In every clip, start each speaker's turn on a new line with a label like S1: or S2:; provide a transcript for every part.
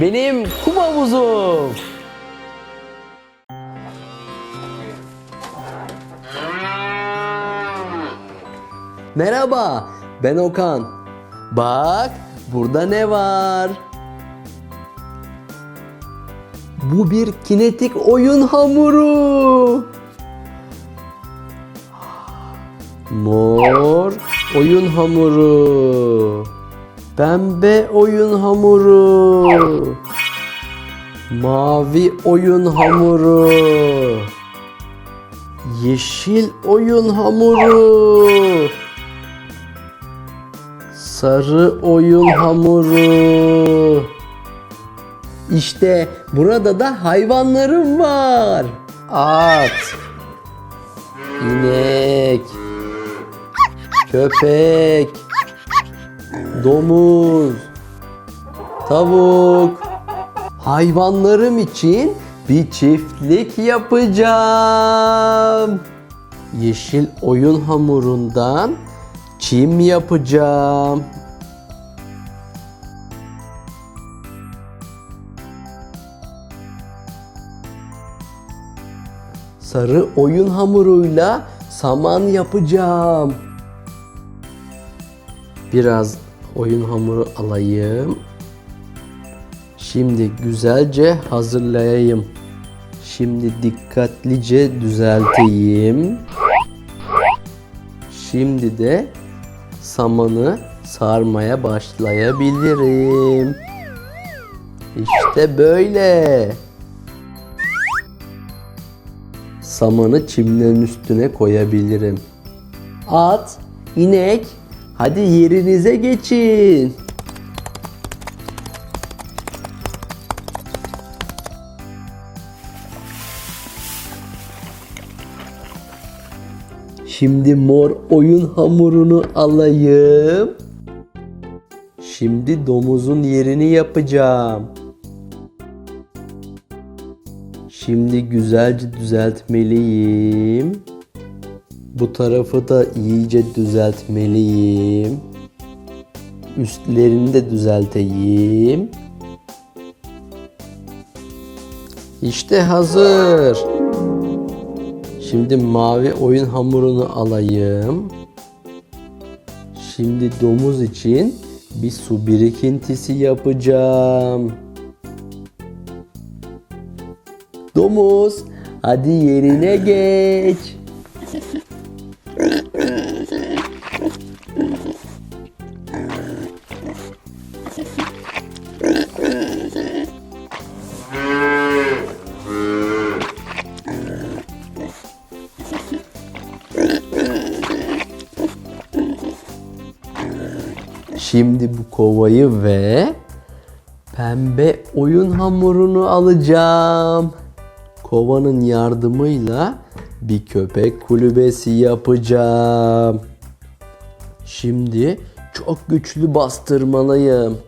S1: benim kum havuzum. Merhaba, ben Okan. Bak, burada ne var? Bu bir kinetik oyun hamuru. Mor oyun hamuru. Pembe oyun hamuru. Mavi oyun hamuru. Yeşil oyun hamuru. Sarı oyun hamuru. İşte burada da hayvanlarım var. At, inek, köpek, domuz, tavuk. Hayvanlarım için bir çiftlik yapacağım. Yeşil oyun hamurundan çim yapacağım. Sarı oyun hamuruyla saman yapacağım. Biraz oyun hamuru alayım. Şimdi güzelce hazırlayayım. Şimdi dikkatlice düzelteyim. Şimdi de samanı sarmaya başlayabilirim. İşte böyle. Samanı çimlerin üstüne koyabilirim. At, inek, hadi yerinize geçin. Şimdi mor oyun hamurunu alayım. Şimdi domuzun yerini yapacağım. Şimdi güzelce düzeltmeliyim. Bu tarafı da iyice düzeltmeliyim. Üstlerini de düzelteyim. İşte hazır. Şimdi mavi oyun hamurunu alayım. Şimdi domuz için bir su birikintisi yapacağım. Domuz, hadi yerine geç. Şimdi bu kovayı ve pembe oyun hamurunu alacağım. Kovanın yardımıyla bir köpek kulübesi yapacağım. Şimdi çok güçlü bastırmalıyım.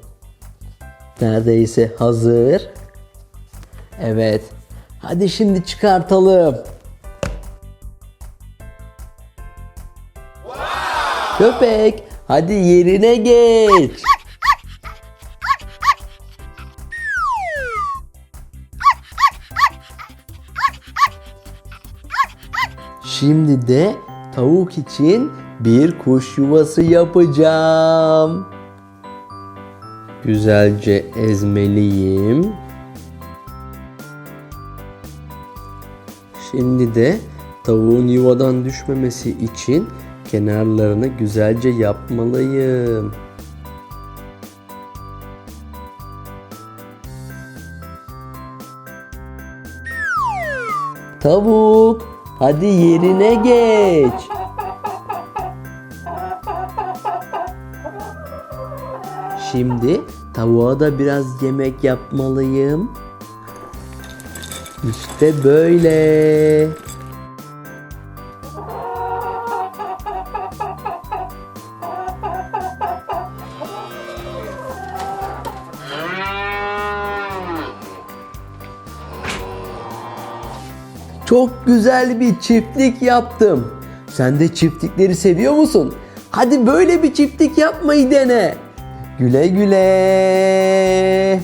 S1: Neredeyse hazır. Evet. Hadi şimdi çıkartalım. Köpek, hadi yerine geç. Şimdi de tavuk için bir kuş yuvası yapacağım. Güzelce ezmeliyim. Şimdi de tavuğun yuvadan düşmemesi için kenarlarını güzelce yapmalıyım. Tavuk, hadi yerine geç. Şimdi tavuğa da biraz yemek yapmalıyım. İşte böyle. Çok güzel bir çiftlik yaptım. Sen de çiftlikleri seviyor musun? Hadi böyle bir çiftlik yapmayı dene. Güle güle.